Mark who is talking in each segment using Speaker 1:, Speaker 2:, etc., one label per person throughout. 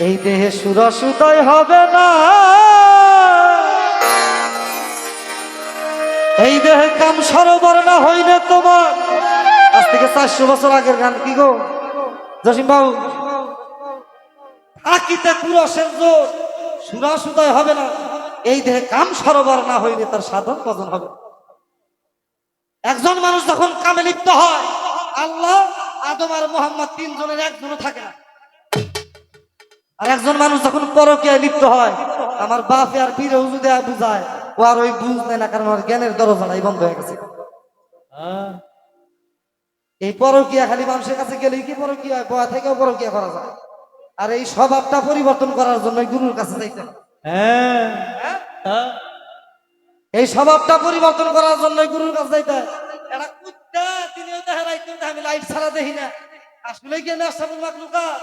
Speaker 1: এই দেহে সুরসুদয় হবে না। এই দেহে কাম সরোবর না হইলে তোমার। আজ থেকে চারশো বছর আগের গান, কি গো? জসিম বাবু থাকিতে পুরসের জোর সুরাসুদয় হবে না। এই দেহে কাম সরোবর না হইলে তার সাধন কজন হবে একজন মানুষ যখন কামে লিপ্ত হয়, আল্লাহ আদম আর মোহাম্মদ তিনজনের একজনও থাকে না। আর একজন মানুষ যখন পরকীয়ায় লিপ্ত হয় আমার বাপে আর পীরে উজু দেয়া বুঝায় ও আর ওই বুঝ নেয় না কারণ ওর জ্ঞানের দরজাটাই বন্ধ হয়ে গেছে। এই পরকীয়া খালি মানুষের কাছে গেলেই কি পরকীয়া হয়? বয়া থেকেও পরকীয়া করা যায়। আর এই স্বভাবটা পরিবর্তন করার জন্য গুরুর কাছে যাইতে হ্যাঁ। এই স্বভাবটা পরিবর্তন করার জন্য গুরুর কাছে যাইতে হয়। এটা কুত্তা তিনিও দেখে, আমি লাইট ছাড়া দেখি না। আসলে কি আশরাফুল মাকলুকাত?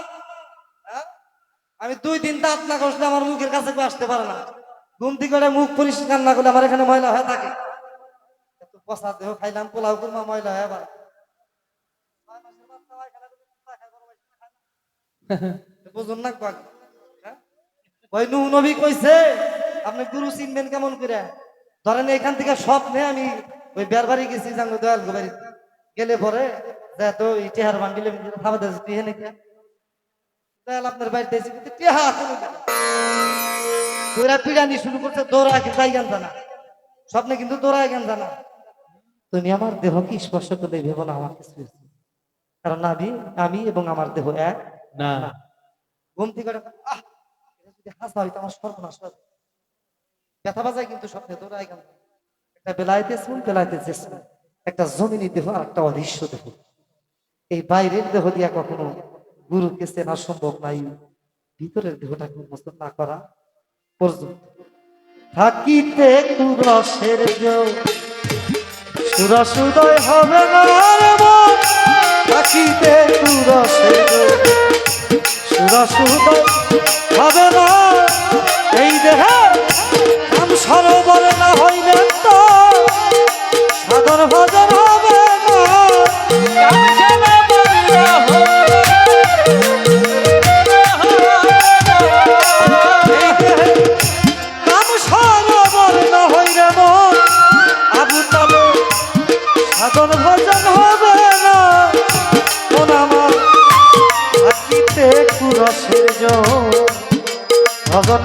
Speaker 1: আমি দুই দিন দাঁত না কষলে আমার মুখের কাছে কেউ আসতে পারে না। ঘুমতি করে মুখ পরিষ্কার না করলে আমার এখানে ময়লা হয়ে থাকে। পচা দেহ খাইলাম পোলাও কুরমা ময়লা হয়ে আবার বুঝুন না কাক হ্যাঁ? নূহ নবী কইছে আপনি গুরু চিনবেন কেমন করে? ধরেন এখান থেকে স্বপ্নে আমি ওই বের বাড়ি গেছি জাঙ্গ দয়াল বাড়ি গেলে পরে তো এই টেহার বান্ডিলে খাবার দিয়েছি টিহে আপনার বাড়িতে এসে কিন্তু টেহা আছে নাকি? পিড়ানি শুরু করছে দৌড়া কি গান জানা। স্বপ্নে কিন্তু দৌড়ায় গান জানা। তুমি আমার দেহ কি স্পর্শ করলে ভেবো না আমার কারণ আমি আমি এবং আমার দেহ এক।
Speaker 2: না।
Speaker 1: ঘুম থেকে আহ যদি হাসা হইতো আমার সর্বনাশ। ব্যথা বাজায় কিন্তু স্বপ্নে দৌড়ায় গান একটা বেলাইতে শুন বেলাইতে চেষ্টা একটা জমিনী দেহ আর একটা অদৃশ্য দেহ। এই বাইরের দেহ দিয়া কখনো গুরুকে চেনা সম্ভব নাই। ভিতরের দেহটাকে উন্মোচন না করা পর্যন্ত। থাকিতে কুরসের সুরসুদয় হবে না থাকিতে কুরসের সুরসুদয় হবে না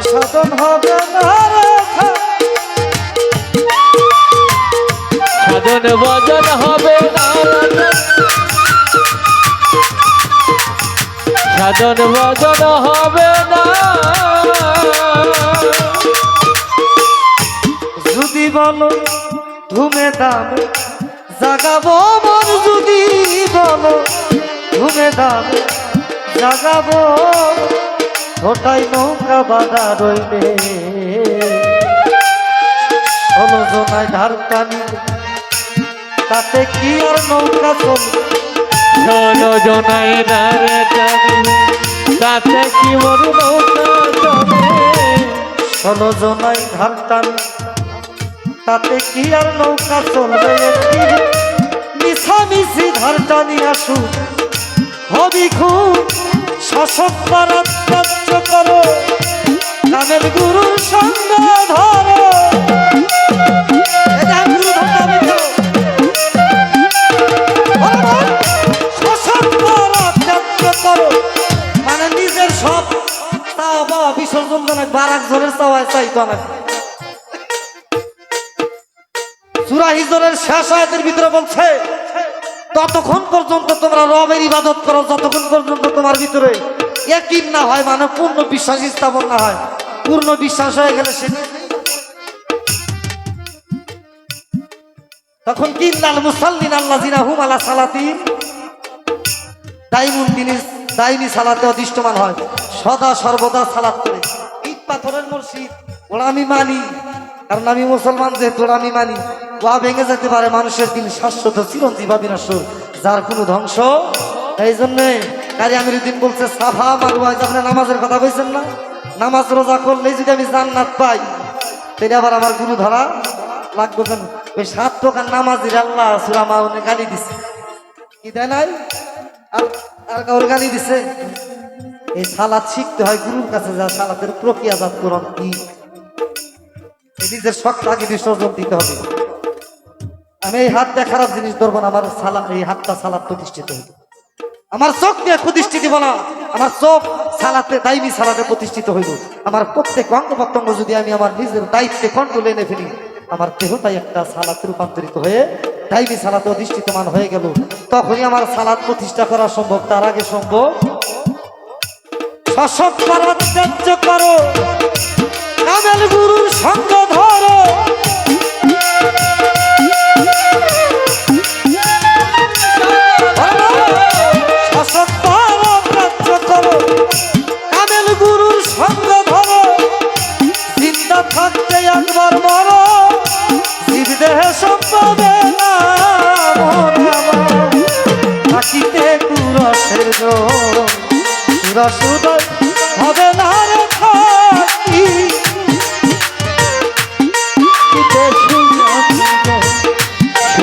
Speaker 1: সাধন হবে না সাধন ভজন হবে না সাধন
Speaker 2: ভজন হবে না।
Speaker 1: যদি বলো ধুমে দাম জাগাবো মন যদি বলো ধুমে দাম জাগাবো ওটাই নৌকা বাধা রইলে। হলো জোনায় ধার টানি তাতে কি আর নৌকা চলবে
Speaker 2: জনাই ধারে টানি তাতে কি মোর নৌকা চলে?
Speaker 1: ষোলো জনাই ধার টানি তাতে কি আর নৌকা চলবে? মিছামিছি ধার টানি আসু হবি খুব শাসক পারাত কার্য করো। নামের গুরুর সঙ্গ ধরো। গুরু তো। মানে নিজের সব পাওয়া বিসর্জন তো বারাক জোরের চাওয়ায় চাইতো না সুরা হিজরের শেষ আয়াতের ভিতরে বলছে, ততক্ষণ পর্যন্ত তোমরা রবের ইবাদত করো, যতক্ষণ পর্যন্ত তোমার ভিতরে একই না হয় মানে পূর্ণ বিশ্বাস স্থাপন না হয়। পূর্ণ বিশ্বাস হয়ে গেলে সে তখন কি কিন্নাল মুসাল্লিন আল্লাহ জিনা হুম আলা সালাতিন দাইমুন তিনি দাইমি সালাতে অধিষ্ঠমান হয়। সদা সর্বদা সালাত করে। ইট পাথরের মসজিদ, ওরা আমি মানি। কারণ আমি মুসলমান যেহেতু, ওরা আমি মানি। ওয়া ভেঙে যেতে পারে মানুষের দিন, শাশ্বত চিরঞ্জীব বা বিনশ্বর যার কোনো ধ্বংস এই জন্যে কারি আমির দিন বলছে, সাফা মারুয়া আপনি নামাজের কথা কইছেন না, নামাজ রোজা করলেই যদি আমি জান্নাত পাই তাহলে আবার আমার গুরু ধরা লাগবে কেন? ওই সাত প্রকার নামাজির আল্লাহ সুরা গালি দিছে। কি দেয় নাই? আর কাউর গালি দিছে? এই সালাদ শিখতে হয় গুরুর কাছে, যা সালাদের প্রক্রিয়াজাতকরণ কি? নিজের শখটা আগে বিসর্জন দিতে হবে। আমি এই হাতটা খারাপ জিনিস ধরবো না, আমার সালা এই হাতটা সালাদ প্রতিষ্ঠিত হবে আমার চোখ দিয়ে প্রতিষ্ঠিত দিব না আমার চোখ সালাতে, দাইমি সালাতে প্রতিষ্ঠিত হইব আমার প্রত্যেক অঙ্গ প্রত্যঙ্গ যদি আমি আমার নিজের দায়িত্বে কন্ট্রোল এনে ফেলি, আমার দেহটাই একটা সালাতে রূপান্তরিত হয়ে দাইমি সালাতে অধিষ্ঠিতমান হয়ে গেল। তখনই আমার সালাদ প্রতিষ্ঠা করা সম্ভব, তার আগে সম্ভব। শাসক করার ত্যায্য করো গুরুর সঙ্গ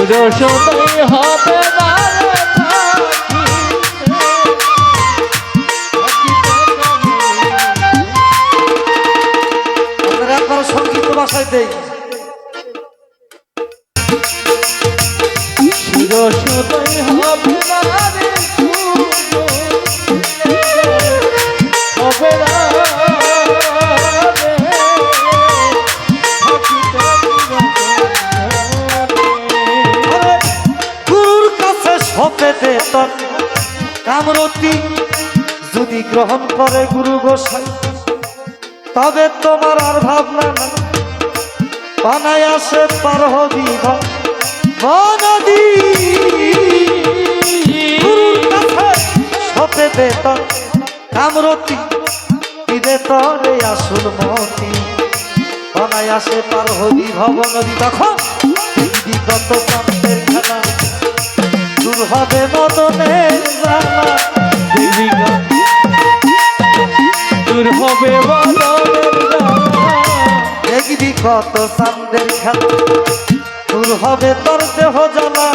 Speaker 2: সুদর্শনই হবে না
Speaker 1: একবার সংক্ষিপ্ত ভাষায় গ্রহণ করে গুরু গোসাই। তবে তোমার আর ভাবনা না বানায় আসে পার হবি নদী সপে তোর কামরতি দিবে তরে আসল মতি। বানায় আসে পার হবি ভব তখন বিগত খেলা। দূর হবে। দেখবি কত চান্দের খেলা দূর হবে তোর দেহ জ্বালা